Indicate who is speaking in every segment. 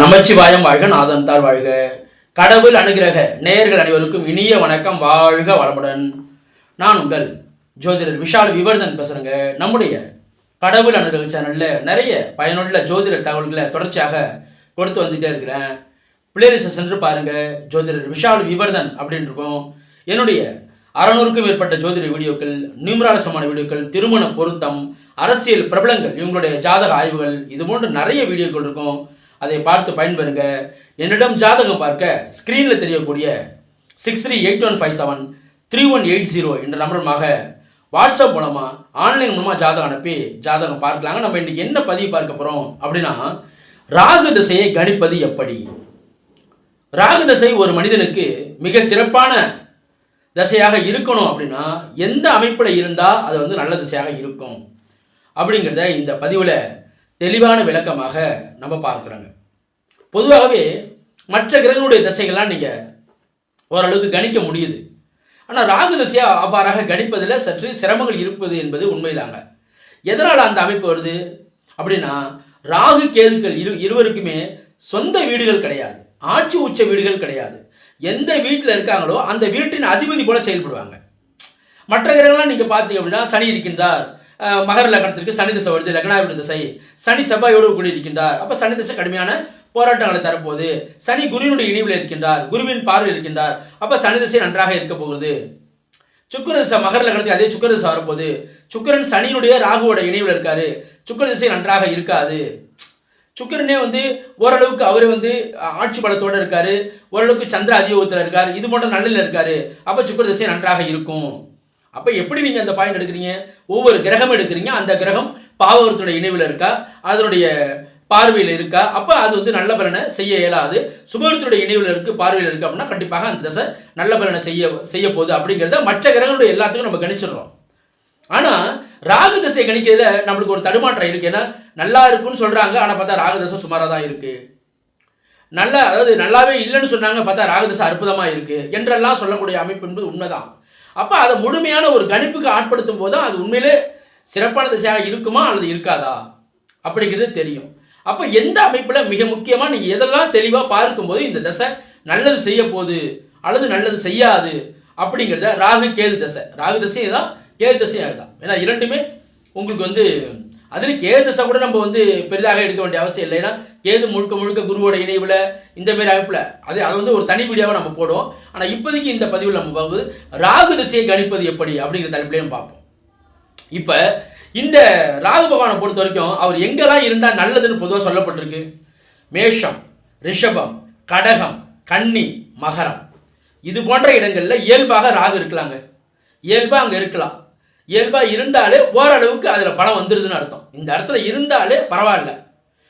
Speaker 1: நமச்சிவாயம் வாழ்க நாதன் தார் வாழ்க. கடவுள் அனுகிரக நேயர்கள் அனைவருக்கும் இனிய வணக்கம் வாழ்க வளமுடன். நான் உங்கள் ஜோதிடர் விஷால் விவர்தன் பேசுகிறேங்க நம்முடைய கடவுள் அனுகிரக சேனலில் நிறைய பயனுள்ள ஜோதிடர் தகவல்களை தொடர்ச்சியாக கொடுத்து வந்துகிட்டே இருக்கிறேன். பிளேலிஸ்ட்டை சென்று பாருங்க. ஜோதிடர் விஷால் விவர்தன் அப்படின்னு இருக்கும். என்னுடைய அறநூறுக்கும் மேற்பட்ட ஜோதிட வீடியோக்கள் நியூமராலசமான வீடியோக்கள் திருமண பொருத்தம் அரசியல் பிரபலங்கள் இவங்களுடைய ஜாதக ஆய்வுகள் இது போன்ற நிறைய வீடியோக்கள் இருக்கும். அதை பார்த்து பயன்பெறுங்க. என்னிடம் ஜாதகம் பார்க்க ஸ்க்ரீனில் தெரியக்கூடிய six three eight one five seven three one eight zero என்ற நம்பருமாக வாட்ஸ்அப் மூலமாக ஆன்லைன் மூலமாக ஜாதகம் அனுப்பி ஜாதகம் பார்க்கலாங்க. நம்ம இன்றைக்கி என்ன பதிவு பார்க்க போகிறோம் அப்படின்னா ராகு திசையை கணிப்பது எப்படி? ராகு தசை ஒரு மனிதனுக்கு மிக சிறப்பான தசையாக இருக்கணும் அப்படின்னா எந்த அமைப்பில் இருந்தால் அது வந்து நல்ல திசையாக இருக்கும் அப்படிங்கிறத இந்த பதிவில் தெளிவான விளக்கமாக நம்ம பார்க்குறாங்க. பொதுவாகவே மற்ற கிரகங்களுடைய திசைகள்லாம் நீங்கள் ஓரளவுக்கு கணிக்க முடியுது. ஆனால் ராகு தசையாக அவ்வாறாக கணிப்பதில் சற்று சிரமங்கள் இருப்பது என்பது உண்மைதாங்க. எதனால் அந்த அமைப்பு வருது? அப்படின்னா ராகு கேதுக்கள் இரு இருவருக்குமே சொந்த வீடுகள் கிடையாது. ஆட்சி உச்ச வீடுகள் கிடையாது. எந்த வீட்டில் இருக்காங்களோ அந்த வீட்டின் அதிபதி போல செயல்படுவாங்க. மற்ற கிரகங்கள்லாம் நீங்கள் பார்த்தீங்க அப்படின்னா சனி இருக்கின்றார். மகர லக்னத்திற்கு சனி திசை வருது லக்னாவிட திசை. சனி செவ்வாயோடு கூடி இருக்கின்றார் அப்போ சனி திசை கடுமையான போராட்டங்களை தரப்போகுது சனி குருவினுடைய இணைவில் இருக்கின்றார் குருவின் பார்வை இருக்கின்றார். அப்போ சனி திசை நன்றாக இருக்க போகிறது. சுக்கரதிசை மகர லக்னத்தை அதே சுக்கரதிசை வரப்போகுது சுக்கரன் சனியினுடைய ராகுவோட இணைவில் இருக்காரு. சுக்கர திசை நன்றாக இருக்காது. சுக்கிரனே வந்து ஓரளவுக்கு அவர் வந்து ஆட்சி பலத்தோடு இருக்காரு. ஓரளவுக்கு சந்திர அதியோகத்தில் இருக்கார். இது போன்ற நல்லில் இருக்காரு. அப்போ சுக்கிர திசை நன்றாக இருக்கும். அப்போ எப்படி நீங்கள் அந்த பாயிண்ட் எடுக்கிறீங்க? ஒவ்வொரு கிரகம் எடுக்கிறீங்க. அந்த கிரகம் பாவகத்துடைய இணைவில் இருக்கா? அதனுடைய பார்வையில் இருக்கா? அப்போ அது வந்து நல்ல பலனை செய்ய இயலாது. சுபகத்துடைய இணைவில் இருக்கு பார்வையில் இருக்கு அப்படின்னா கண்டிப்பாக அந்த தசை நல்ல பலனை செய்ய செய்ய போகுது அப்படிங்கிறத மற்ற கிரகங்களுடைய எல்லாத்துக்கும் நம்ம கணிச்சிடுறோம். ஆனால் ராகு தசையை கணிக்கிறதுல நம்மளுக்கு ஒரு தடுமாற்றம் இருக்கு. ஏன்னா நல்லா இருக்குன்னு சொல்கிறாங்க ஆனால் பார்த்தா ராகு தசை சுமாராக தான் இருக்கு. நல்லா அதாவது நல்லாவே இல்லைன்னு சொன்னாங்க பார்த்தா ராகு தசை அற்புதமாக இருக்கு என்றெல்லாம் சொல்லக்கூடிய அமைப்பு என்பது உண்மைதான். அப்போ அதை முழுமையான ஒரு கணிப்புக்கு ஆட்படுத்தும் போது தான் அது உண்மையிலே சிறப்பான திசையாக இருக்குமா அல்லது இருக்காதா? அப்படிங்கிறது தெரியும். அப்போ எந்த அமைப்பில் மிக முக்கியமாக நீங்கள் எதெல்லாம் தெளிவாக பார்க்கும்போது இந்த தசை நல்லது செய்ய போகுது அல்லது நல்லது செய்யாது அப்படிங்கிறத ராகு கேது தசை. ராகு தசையும் தான் கேது தசையும் அதுதான். ஏன்னா இரண்டுமே உங்களுக்கு வந்து அதில் கேது தசை கூட நம்ம வந்து பெரிதாக எடுக்க வேண்டிய அவசியம் இல்லை. ஏன்னா கேது முழுக்க முழுக்க குருவோட இணைவில் இந்த மாதிரி அமைப்பில் அது அதை வந்து ஒரு தனி வீடியோவை நம்ம போடுவோம். ஆனால் இப்போதைக்கு இந்த பதிவில் நம்ம பார்க்கும்போது ராகு திசையை கணிப்பது எப்படி அப்படிங்கிற தலைப்பிலையும் பார்ப்போம். இப்போ இந்த ராகு பகவானை பொறுத்த வரைக்கும் அவர் எங்கெல்லாம் இருந்தால் நல்லதுன்னு பொதுவாக சொல்லப்பட்டிருக்கு. மேஷம் ரிஷபம் கடகம் கன்னி மகரம். இது போன்ற இடங்களில் இயல்பாக ராகு இருக்கலாங்க. இயல்பாக அங்கே இருக்கலாம். இயல்பாக இருந்தாலே ஓரளவுக்கு அதில் பலம் வந்துடுதுன்னு அர்த்தம். இந்த இடத்துல இருந்தாலே பரவாயில்ல.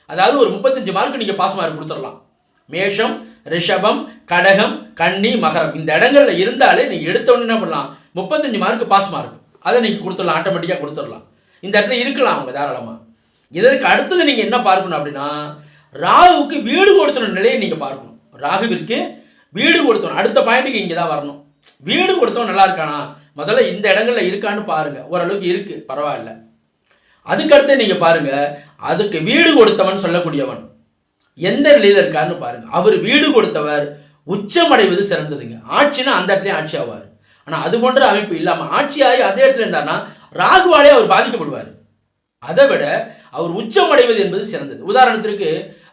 Speaker 1: அதாவது ஒரு முப்பத்தஞ்சு மார்க் நீங்கள் பாஸ் மார்க் கொடுத்துடலாம். மேஷம் ரிஷபம் கடகம் கன்னி மகரம். இந்த இடங்களில் இருந்தாலே நீங்கள் எடுத்த என்ன பண்ணலாம்? முப்பத்தஞ்சு மார்க் பாஸ் மார்க் அதை நீங்கள் கொடுத்துடலாம். ஆட்டோமேட்டிக்காக கொடுத்துடலாம். இந்த இடத்துல இருக்கலாம் அவங்க தாராளமாக இதற்கு அடுத்தது நீங்கள் என்ன பார்க்கணும் அப்படின்னா ராகுவுக்கு வீடு கொடுத்துன நிலையை நீங்கள் பார்க்கணும். ராகுவிற்கு வீடு கொடுத்தணும் அடுத்த பாயிண்ட்டுக்கு இங்கே தான் வரணும். வீடு கொடுத்தவன் நல்லா இருக்கானா? முதல்ல இந்த இடங்கள்ல இருக்கான்னு பாருங்க. ஓரளவுக்கு இருக்கு. பரவாயில்ல. அதுக்கடுத்து நீங்க பாருங்க அதுக்கு வீடு கொடுத்தவன் சொல்லக்கூடியவன். எந்த நிலையில இருக்காருன்னு பாருங்க. அவர் வீடு கொடுத்தவர் உச்சமடைவது சிறந்ததுங்க. ஆட்சினா அந்த இடத்துலயும் ஆட்சி ஆவார். ஆனா அது போன்ற அமைப்பு இல்லாம ஆட்சியாகி அதே இடத்துல இருந்தாருன்னா ராகுவாலே அவர் பாதிக்கப்படுவார். அதை விட அவர் உச்சம் அடைவது என்பது சிறந்தது. உதாரணத்திற்கு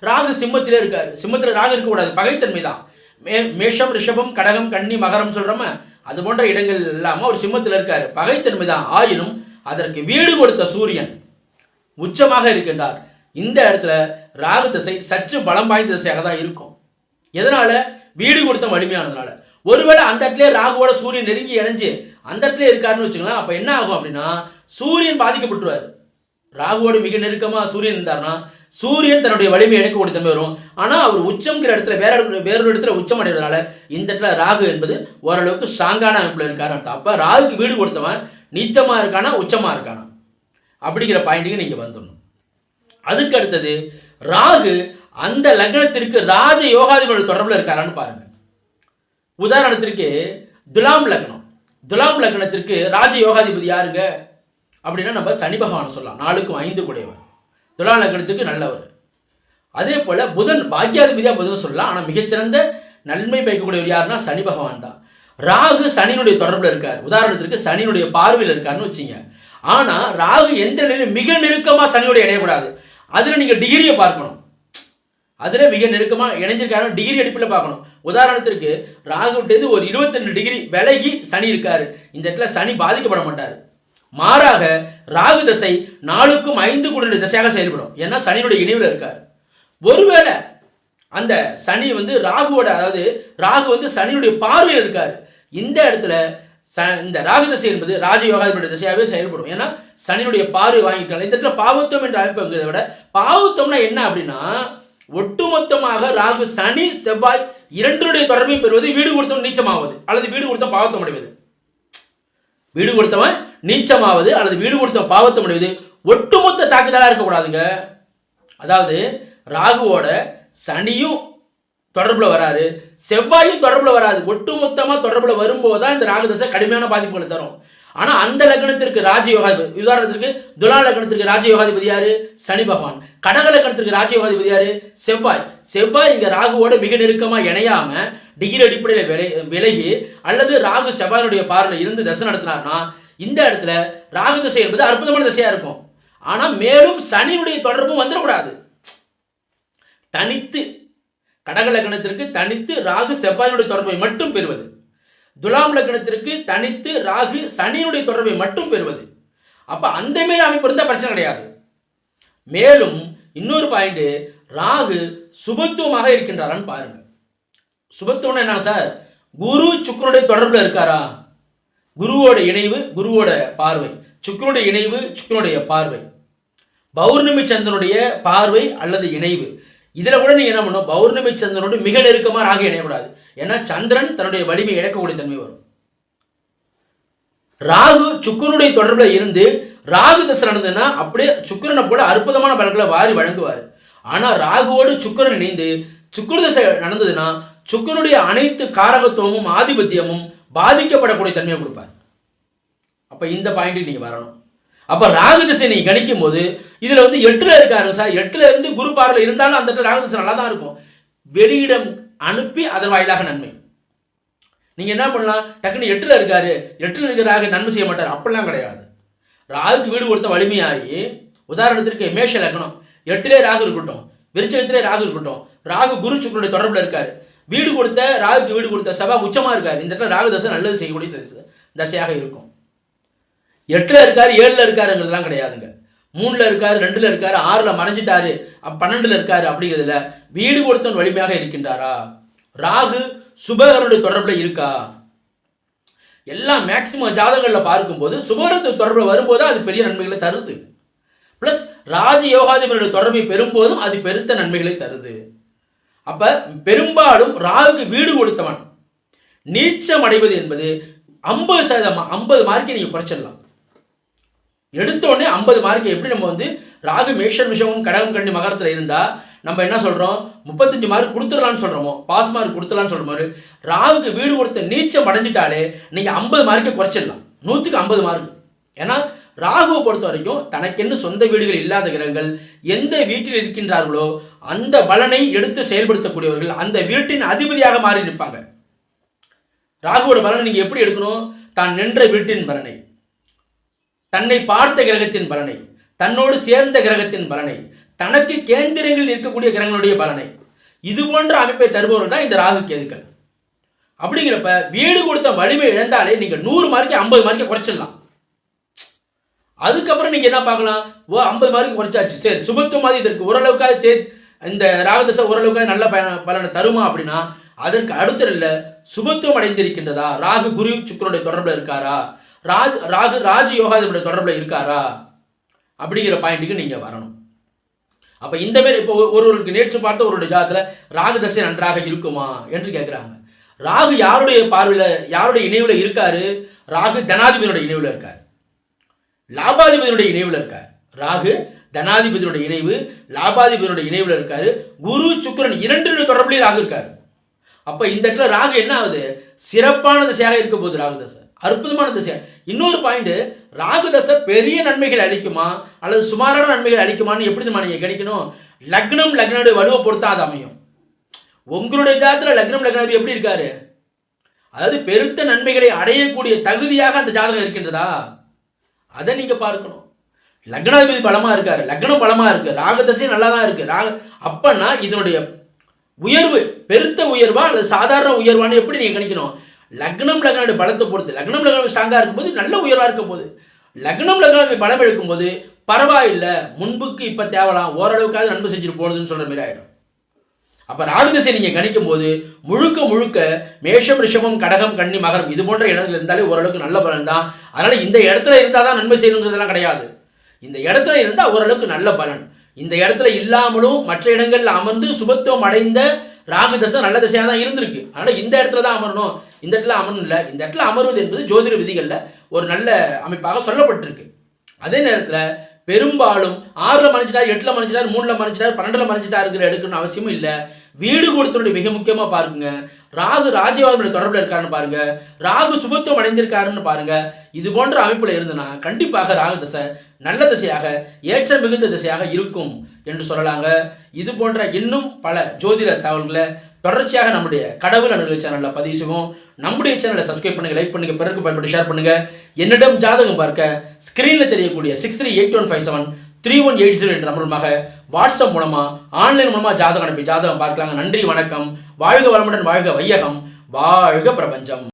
Speaker 1: ராகு சிம்மத்திலே இருக்கார். சிம்மத்தில் ராகு இருக்கக்கூடாது. பகைத்தன்மை தான். மே மேஷம் ரிஷபம் கடகம் கன்னி மகரம் சொல்கிறோம அது போன்ற இடங்கள் இல்லாமல் அவர் சிம்மத்தில் இருக்கார். பகைத்தன்மை தான். ஆயினும் அதற்கு வீடு கொடுத்த சூரியன் உச்சமாக இருக்கின்றார். இந்த இடத்துல ராகு திசை சற்று பலம் வாய்ந்த திசையாக தான் இருக்கும். எதனால? வீடு கொடுத்த வலிமையானதுனால. ஒருவேளை அந்த இடத்துல ராகுவோட சூரியன் நெருங்கி இணைஞ்சு அந்த இடத்துல இருக்காருன்னு வச்சுக்கலாம் அப்போ என்ன ஆகும் அப்படின்னா சூரியன் பாதிக்கப்பட்டுருவார். ராகுவோடு மிக நெருக்கமாக சூரியன் இருந்தார்னா சூரியன் தன்னுடைய வலிமையை இழக்க தன்மை வரும். ஆனால் அவர் உச்சம்ங்கிற இடத்துல வேற இடத்துல வேறொரு இடத்துல உச்சம் அடைகிறதுனால இந்த இடத்துல ராகு என்பது ஓரளவுக்கு ஸ்ட்ராங்கான அமைப்பில் இருக்காரு அர்த்தம். அப்போ ராகுக்கு வீடு கொடுத்தவன் நீச்சமாக இருக்கானா உச்சமாக இருக்கானா? அப்படிங்கிற பாயிண்ட்டுக்கு நீங்கள் வந்துடணும். அதுக்கு அடுத்தது ராகு அந்த லக்னத்திற்கு ராஜ யோகாதிகளோட தொடர்பில் இருக்காரான்னு பாருங்கள் உதாரணத்திற்கு துலாம் லக்னம். துலாம் லக்னத்திற்கு ராஜ யோகாதிபதி யாருங்க? அப்படின்னா நம்ம சனி பகவான் சொல்லலாம். நாலுக்கும் ஐந்து கூடையவர் துலாம் லக்னத்துக்கு நல்லவர். அதே போல புதன் பாக்யாதிபதியாக புதன் சொல்லலாம். ஆனால் மிகச்சிறந்த நன்மை பயக்கக்கூடியவர் யாருன்னா சனி பகவான் தான். ராகு சனியினுடைய தொடர்பில் இருக்கார். உதாரணத்திற்கு சனியினுடைய பார்வையில் இருக்காருன்னு வச்சுங்க. ஆனால் ராகு எந்த நிலையிலும் மிக நெருக்கமாக சனியோட இணையக்கூடாது. அதில் நீங்கள் டிகிரியை பார்க்கணும். அதில் மிக நெருக்கமாக இணைஞ்சிருக்காரு டிகிரி அடிப்பில் பார்க்கணும். உதாரணத்திற்கு ராகுட்டேந்து ஒரு 22 டிகிரி விலகி சனி இருக்காரு. இந்த இடத்துல சனி பாதிக்கப்பட மாட்டார். மாறாக ராகு தசை நாலுக்கும் ஐந்து கூட திசையாக செயல்படும். ஏன்னா சனியினுடைய இணைவில் இருக்கார். ஒருவேளை அந்த சனி வந்து ராகுவோட அதாவது ராகு வந்து சனியுடைய பார்வையில் இருக்கார். இந்த இடத்துல ச இந்த ராகு திசை என்பது ராஜயோகாதிபதி திசையாகவே செயல்படும். ஏன்னா சனியுடைய பார்வை வாங்கிக்கலாம் இந்த இடத்துல பாவத்துவம் என்ற அமைப்புங்கிறத விட பாவத்துவம்னா என்ன அப்படின்னா ஒட்டுமொத்தமாக ராகு சனி செவ்வாய் இரண்டருடைய தொடர்பையும் பெறுவது வீடு கொடுத்தவன் நீச்சமாவது அல்லது வீடு கொடுத்த பாவத்தம் அடைவது வீடு கொடுத்தவன் நீச்சமாவது அல்லது வீடு கொடுத்தவன் பாவத்தம் அடைவது ஒட்டுமொத்த தாக்குதலாக இருக்கக்கூடாதுங்க. அதாவது ராகுவோட சனியும் தொடர்பில் வராரு செவ்வாயும் தொடர்பில் வராது. ஒட்டுமொத்தமாக தொடர்பில் வரும்போது தான் இந்த ராகுதசை கடுமையான பாதிப்புகளை தரும். ஆனால் அந்த லக்னத்திற்கு ராஜயோகாதிபதி உதாரணத்திற்கு துலா லக்னத்திற்கு ராஜயோகாதிபதி யாரு? சனி பகவான். கடக லக்னத்திற்கு ராஜயோகாதிபதி யாரு? செவ்வாய். செவ்வாய் இங்கே ராகுவோட மிக நெருக்கமாக இணையாம டிகிரி அடிப்படையில் விலை விலகி அல்லது ராகு செவ்வாயினுடைய பார்வையில் இருந்து தசை நடத்தினார்னா இந்த இடத்துல ராகு திசை என்பது அற்புதமான திசையாக இருக்கும். ஆனால் மேலும் சனியுடைய தொடர்பும் வந்துடக்கூடாது. தனித்து கடக லக்னத்திற்கு தனித்து ராகு செவ்வாயினுடைய தொடர்பை மட்டும் பெறுவது. துலாம் லக்னத்திற்கு தனித்து ராகு சனியினுடைய தொடர்பை மட்டும் பெறுவது. அப்போ அந்த மாரி அமைப்பு இருந்தால் பிரச்சனை கிடையாது. மேலும் இன்னொரு பாயிண்ட் ராகு சுபத்துவமாக இருக்கின்றாரான்னு பாருங்க. சுபத்துவம்னா என்ன சார்? குரு சுக்கரனுடைய தொடர்பில் இருக்காரா? குருவோட இணைவு குருவோட பார்வை. சுக்கரனுடைய இணைவு சுக்கரனுடைய பார்வை. பௌர்ணமி சந்திரனுடைய பார்வை அல்லது இணைவு. இதில் கூட நீங்கள் என்ன பண்ணணும் பௌர்ணமி சந்திரனோடு மிக நெருக்கமாக ராகு இணையக்கூடாது. ஏன்னா சந்திரன் தன்னுடைய வலிமை இழக்கக்கூடிய தன்மை வரும். ராகு சுக்கரனுடைய தொடர்பில் இருந்து ராகு தசை நடந்ததுன்னா அப்படியே சுக்கரனை போல அற்புதமான பலன்களை வாரி வழங்குவார். ஆனால் ராகுவோடு சுக்கரன் இணைந்து சுக்கர தசை நடந்ததுன்னா சுக்கரனுடைய அனைத்து காரகத்துவமும் ஆதிபத்தியமும் பாதிக்கப்படக்கூடிய தன்மையை கொடுப்பார். அப்போ இந்த பாயிண்ட்டுக்கு நீங்கள் வரணும். அப்போ ராகு திசை நீங்கள் கணிக்கும் போது இதில் வந்து எட்டில் இருக்காருங்க சார். எட்டில் இருந்து குரு பார்வையில் இருந்தாலும் அந்த இடத்துல ராகு திசை நல்லா தான் இருக்கும். வெளியிடம் அனுப்பி அதன் வாயிலாக நன்மை. நீங்கள் என்ன பண்ணலாம்? டக்குன்னு எட்டில் இருக்காரு. எட்டில் இருக்கிற நன்மை செய்ய மாட்டார். அப்படிலாம் கிடையாது. ராகுக்கு வீடு கொடுத்த வலிமையாகி உதாரணத்திற்கு மேஷ லக்னம். எட்டிலே ராகு இருக்கட்டும். விருச்சகத்திலே ராகு இருக்கட்டும். ராகு குரு சுக்கருடைய தொடர்பில் இருக்காரு. வீடு கொடுத்த ராகுக்கு வீடு கொடுத்த சபா உச்சமாக இருக்காரு. இந்த இடத்துல ராகு தசை நல்லது செய்யக்கூடிய தசையாக இருக்கும். எட்டில் இருக்காரு ஏழில் இருக்காருங்கிறதுலாம் கிடையாதுங்க. மூணில் இருக்காரு ரெண்டில் இருக்காரு ஆறில் மறைஞ்சிட்டாரு பன்னெண்டில் இருக்காரு அப்படிங்கிறதுல வீடு கொடுத்தவன் வலிமையாக இருக்கின்றாரா? ராகு சுபகரனுடைய தொடர்பில் இருக்கா? எல்லாம் மேக்சிமம் ஜாதகங்களில் பார்க்கும்போது சுபகரத்து தொடர்பில் வரும்போது அது பெரிய நன்மைகளை தருது. ப்ளஸ் ராஜ யோகாதிபதியுடைய தொடர்பை பெறும்போதும் அது பெருத்த நன்மைகளை தருது. அப்போ பெரும்பாலும் ராகுக்கு வீடு கொடுத்தவன் நீச்சம் அடைவது என்பது ஐம்பது சதவீதம் ஐம்பது மார்க்கை நீங்கள் குறைச்சிடலாம். எடுத்த உடனே ஐம்பது மார்க் எப்படி நம்ம வந்து ராகு மேஷன் விஷமும் கடகம் கண்ணி மகரத்தில் இருந்தால் நம்ம என்ன சொல்கிறோம் முப்பத்தஞ்சு மார்க் கொடுத்துடலான்னு சொல்கிறோமோ பாஸ் மார்க் கொடுத்துடலான்னு சொல்கிற மாதிரி ராகுக்கு வீடு கொடுத்த நீச்சம் அடைஞ்சிட்டாலே நீங்கள் ஐம்பது மார்க்கை குறைச்சிடலாம். நூற்றுக்கு ஐம்பது மார்க் ஏன்னா ராகுவை பொறுத்த வரைக்கும் தனக்கென்று சொந்த வீடுகள் இல்லாத கிரகங்கள் எந்த வீட்டில் இருக்கின்றார்களோ அந்த பலனை எடுத்து செயல்படுத்தக்கூடியவர்கள் அந்த வீட்டின் அதிபதியாக மாறி நிற்பாங்க. ராகுவோட பலனை நீங்கள் எப்படி எடுக்கணும்? தான் நின்ற வீட்டின் பலனை. தன்னை பார்த்த கிரகத்தின் பலனை தன்னோடு சேர்ந்த கிரகத்தின் பலனை தனக்கு கேந்திரங்களில் இருக்கக்கூடிய கிரகங்களுடைய பலனை. இது போன்ற அமைப்பை தருபவர்கள் தான் இந்த ராகு கேதுக்கள். அப்படிங்கிறப்ப வீடு கொடுத்த வலிமை இழந்தாலே நீங்கள் நூறு மார்க்கே ஐம்பது மார்க்கை குறைச்சிடலாம். அதுக்கப்புறம் நீங்கள் என்ன பார்க்கலாம்? ஓ ஐம்பது மார்க்கு குறைச்சாச்சு. சரி சுபத்துவமாதி இதற்கு ஓரளவுக்காக தே இந்த ராகதசை ஓரளவுக்காக நல்ல பயன பலனை தருமா அப்படின்னா அதற்கு அடுத்த நிலை சுபத்துவம் அடைந்திருக்கின்றதா? ராகு குரு சுக்கரனுடைய தொடர்பில் இருக்காரா? ராஜ் ராகு ராஜ யோகாதிபதியுடைய தொடர்பில் இருக்காரா? அப்படிங்கிற பாயிண்ட்டுக்கு நீங்கள் வரணும். அப்போ இந்த மாதிரி இப்போ ஒருவருக்கு நேற்று பார்த்த ஒருவருடைய ஜாதத்தில் ராகு தசை நன்றாக இருக்குமா என்று கேட்குறாங்க ராகு யாருடைய பார்வையில் யாருடைய இணைவில் இருக்காரு? ராகு தனாதிபதியுடைய இணைவில் இருக்கார். லாபாதிபதியினுடைய இணைவில் இருக்கார். ராகு தனாதிபதியுடைய இணைவு லாபாதிபதியுடைய இணைவில் இருக்கார். குரு சுக்கரன் இரண்டு தொடர்புலையும் ராகு இருக்கார். அப்போ இந்த இடத்துல ராகு என்ன ஆகுது? சிறப்பான திசையாக இருக்க போகுது ராகு தசை. அற்புதமான திசை. இன்னொரு பாயிண்ட் ராகு தசை பெரிய நன்மைகள் அளிக்குமா? அல்லது சுமாரான நன்மைகள் அளிக்குமான்னு எப்படி நம்ம நீங்கள் கணிக்கணும்? லக்னம் லக்னோட வலுவை பொறுத்தா அது அமையும். உங்களுடைய ஜாதத்தில் லக்னம் லக்னாதி எப்படி இருக்காரு? அதாவது பெருத்த நன்மைகளை அடையக்கூடிய தகுதியாக அந்த ஜாதகம் இருக்கின்றதா? அதை நீங்க பார்க்கணும். லக்னாதிபதி பலமா இருக்காரு. லக்னம் பலமா இருக்கு. ராகதசை நல்லா தான் இருக்கு. ராக அப்பன்னா இதனுடைய உயர்வு பெருத்த உயர்வா அல்லது சாதாரண உயர்வான்னு எப்படி நீங்க கணிக்கணும்? லக்னம் லக்னோட பலத்தை பொறுத்து லக்னம் லக்னம் ஸ்ட்ராங்காக இருக்கும்போது நல்ல உயர்வாக இருக்கும் போது லக்னம் லக்னம் பலம் எடுக்கும்போது பரவாயில்லை முன்புக்கு இப்போ தேவலாம் ஓரளவுக்காவது நன்மை செஞ்சுட்டு போனதுன்னு சொல்கிற மாதிரி அப்போ அப்ப ராகுதிசை நீங்கள் கணிக்கும் போது முழுக்க முழுக்க மேஷம் ரிஷபம் கடகம் கன்னி மகரம் இது போன்ற இடத்துல இருந்தாலே ஓரளவுக்கு நல்ல பலன் தான் அதனால் இந்த இடத்துல இருந்தால் தான் நன்மை செய்யணுங்கிறதெல்லாம் கிடையாது. இந்த இடத்துல இருந்தால் ஓரளவுக்கு நல்ல பலன். இந்த இடத்துல இல்லாமலும் மற்ற இடங்களில் அமர்ந்து சுபத்துவம் அடைந்த ராகு தசை நல்ல திசையாக தான் இருந்திருக்கு. அதனால் இந்த இடத்துல தான் அமரணும். இந்த இடத்துல அமரணும் இல்லை. இந்த இடத்துல அமர்வது என்பது ஜோதிட விதிகளில் ஒரு நல்ல அமைப்பாக சொல்லப்பட்டிருக்கு. அதே நேரத்தில் பெரும்பாலும் ஆறில் மறைஞ்சிட்டார் எட்டில் மறைஞ்சிட்டார் மூணில் மறைஞ்சிட்டார் பன்னெண்டில் மறைஞ்சிட்டாருங்கிற எடுக்கணும்னு அவசியமும் இல்லை. வீடு கொடுத்தனுடைய மிக முக்கியமாக பாருங்க. ராகு ராஜீவாதனுடைய தொடர்பில் இருக்காருன்னு பாருங்க. ராகு சுபத்துவம் அடைந்திருக்காருன்னு பாருங்க. இது போன்ற அமைப்பில் இருந்தனா கண்டிப்பாக ராகு தசை நல்ல திசையாக ஏற்ற மிகுந்த திசையாக இருக்கும் என்று சொல்லலாங்க. இது போன்ற இன்னும் பல ஜோதிட தகவல்களை தொடர்ச்சியாக நம்முடைய கடவுள் அணுகல் சேனலில் பதிவு செய்வோம். நம்முடைய சேனலை சப்ஸ்கிரைப் பண்ணுங்கள் லைக் பண்ணுங்கள் பிறகு பயன்பட்டு ஷேர் பண்ணுங்கள் என்னிடம் ஜாதகம் பார்க்க ஸ்க்ரீனில் தெரியக்கூடிய six three eight one five seven three one eight zero என்ற மூலமாக வாட்ஸ்அப் மூலமாக ஆன்லைன் மூலமாக ஜாதகம் அனுப்பி ஜாதகம் பார்க்கலாங்க. நன்றி வணக்கம். வாழ்க வளமுடன் வாழ்க வையகம். வாழ்க பிரபஞ்சம்.